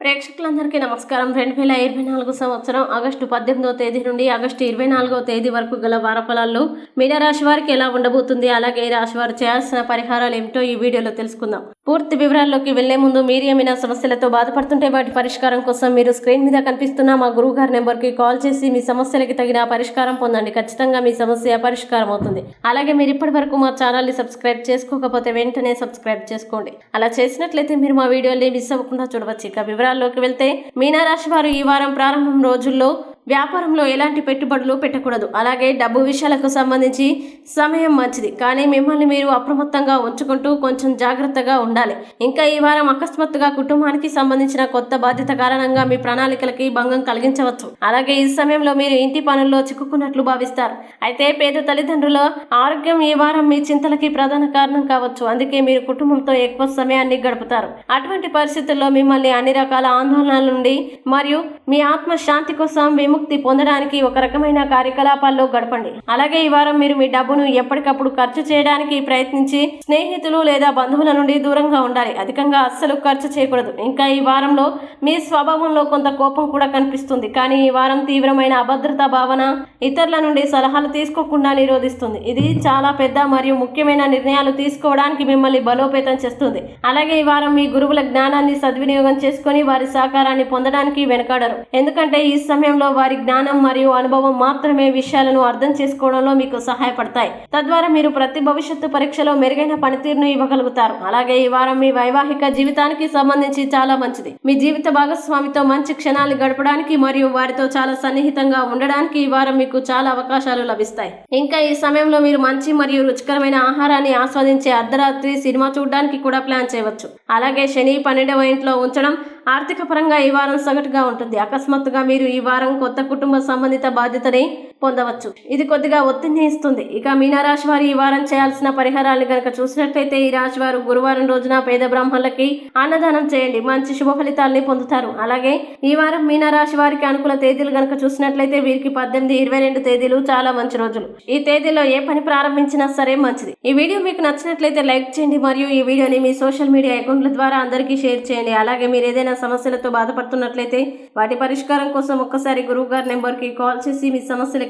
ప్రేక్షకులందరికీ నమస్కారం. రెండు వేల ఇరవై నాలుగు సంవత్సరం ఆగస్టు పద్దెనిమిదవ తేదీ నుండి ఆగస్టు ఇరవై నాలుగవ తేదీ వరకు గల వారఫలాల్లో మీనరాశి వారికి ఎలా ఉండబోతుంది అలాగే ఈ రాశి వారు చేయాల్సిన పరిహారాలు ఏమిటో ఈ వీడియోలో తెలుసుకుందాం. పూర్తి వివరాల్లోకి వెళ్ళే ముందు మీరు ఏమైనా సమస్యలతో బాధపడుతుంటే వాటి పరిష్కారం కోసం మీరు స్క్రీన్ మీద కనిపిస్తున్న మా గురువు గారి నెంబర్కి కాల్ చేసి మీ సమస్యలకి తగిన పరిష్కారం పొందండి. ఖచ్చితంగా మీ సమస్య పరిష్కారం అవుతుంది అలాగే మీరు ఇప్పటి వరకు మా ఛానల్ని సబ్స్క్రైబ్ చేసుకోకపోతే వెంటనే సబ్స్క్రైబ్ చేసుకోండి. అలా చేసినట్లయితే మీరు మా వీడియోని మిస్ అవ్వకుండా చూడవచ్చు. ఇక వివరాల్లోకి వెళ్తే మీనారాశి వారు ఈ వారం ప్రారంభం రోజుల్లో వ్యాపారంలో ఎలాంటి పెట్టుబడులు పెట్టకూడదు. అలాగే డబ్బు విషయాలకు సంబంధించి సమయం మంచిది. కానీ మిమ్మల్ని మీరు అప్రమత్తంగా ఉంచుకుంటూ కొంచెం జాగ్రత్తగా ఉండాలి. ఇంకా ఈ వారం అకస్మాత్తుగా కుటుంబానికి సంబంధించిన కొత్త బాధ్యత కారణంగా మీ ప్రణాళికలకి భంగం కలిగించవచ్చు. అలాగే ఈ సమయంలో మీరు ఇంటి పనుల్లో చిక్కుకున్నట్లు భావిస్తారు. అయితే పేద తల్లిదండ్రుల ఆరోగ్యం ఈ వారం మీ చింతలకి ప్రధాన కారణం కావచ్చు. అందుకే మీరు కుటుంబంతో ఎక్కువ సమయాన్ని గడుపుతారు. అటువంటి పరిస్థితుల్లో మిమ్మల్ని అన్ని రకాల ఆందోళనల నుండి మరియు మీ ఆత్మ శాంతి కోసం విముక్తి పొందడానికి ఒక రకమైన కార్యకలాపాల్లో గడపండి. అలాగే ఈ వారం మీరు మీ డబ్బును ఎప్పటికప్పుడు ఖర్చు చేయడానికి ప్రయత్నించి స్నేహితులు లేదా బంధువుల నుండి దూరంగా ఉండాలి. అధికంగా అస్సలు ఖర్చు చేయకూడదు. ఇంకా ఈ వారంలో మీ స్వభావంలో కొంత కోపం కూడా కనిపిస్తుంది. కానీ ఈ వారం తీవ్రమైన అభద్రతా భావన ఇతరుల నుండి సలహాలు తీసుకోకుండా నిరోధిస్తుంది. ఇది చాలా పెద్ద మరియు ముఖ్యమైన నిర్ణయాలు తీసుకోవడానికి మిమ్మల్ని బలోపేతం చేస్తుంది. అలాగే ఈ వారం మీ గురువుల జ్ఞానాన్ని సద్వినియోగం చేసుకొని వారి సహకారాన్ని పొందడానికి వెనకాడరు. ఎందుకంటే ఈ సమయంలో వారి జ్ఞానం మరియు అనుభవం మాత్రమే విషయాలను అర్థం చేసుకోవడంలో మీకు సహాయపడతాయి. తద్వారా మీరు ప్రతి భవిష్యత్తు పరీక్షలో మెరుగైన పనితీరును ఇవ్వగలుగుతారు. అలాగే ఈ వారం మీ వైవాహిక జీవితానికి సంబంధించి చాలా మంచిది. మీ జీవిత భాగస్వామితో మంచి క్షణాలు గడపడానికి మరియు వారితో చాలా సన్నిహితంగా ఉండడానికి ఈ వారం మీకు చాలా అవకాశాలు లభిస్తాయి. ఇంకా ఈ సమయంలో మీరు మంచి మరియు రుచికరమైన ఆహారాన్ని ఆస్వాదించే అర్ధరాత్రి సినిమా చూడడానికి కూడా ప్లాన్ చేయవచ్చు. అలాగే శని పన్నెండవ ఇంట్లో ఉంచడం ఆర్థిక పరంగా ఈ వారం సగటుగా ఉంటుంది. అకస్మాత్తుగా మీరు ఈ వారం కొత్త కుటుంబ సంబంధిత బాధ్యతని పొందవచ్చు. ఇది కొద్దిగా ఒత్తిడిని ఇస్తుంది. ఇక మీనారాశి వారు ఈ వారం చేయాల్సిన పరిహారాలు గనక చూసినట్లయితే ఈ రాశి వారు గురువారం రోజున పేద బ్రాహ్మణులకి అన్నదానం చేయండి. మంచి శుభ ఫలితాలని పొందుతారు. అలాగే ఈ వారం మీనారాశి వారికి అనుకూల తేదీలు గనక చూసినట్లయితే వీరికి పద్దెనిమిది ఇరవై రెండు తేదీలు చాలా మంచి రోజులు. ఈ తేదీలో ఏ పని ప్రారంభించినా సరే మంచిది. ఈ వీడియో మీకు నచ్చినట్లయితే లైక్ చేయండి. మరియు ఈ వీడియోని మీ సోషల్ మీడియా అకౌంట్ల ద్వారా అందరికీ షేర్ చేయండి. అలాగే మీరు ఏదైనా సమస్యలతో బాధపడుతున్నట్లయితే వాటి పరిష్కారం కోసం ఒక్కసారి గురువు గారి నెంబర్కి కాల్ చేసి మీ సమస్యలకి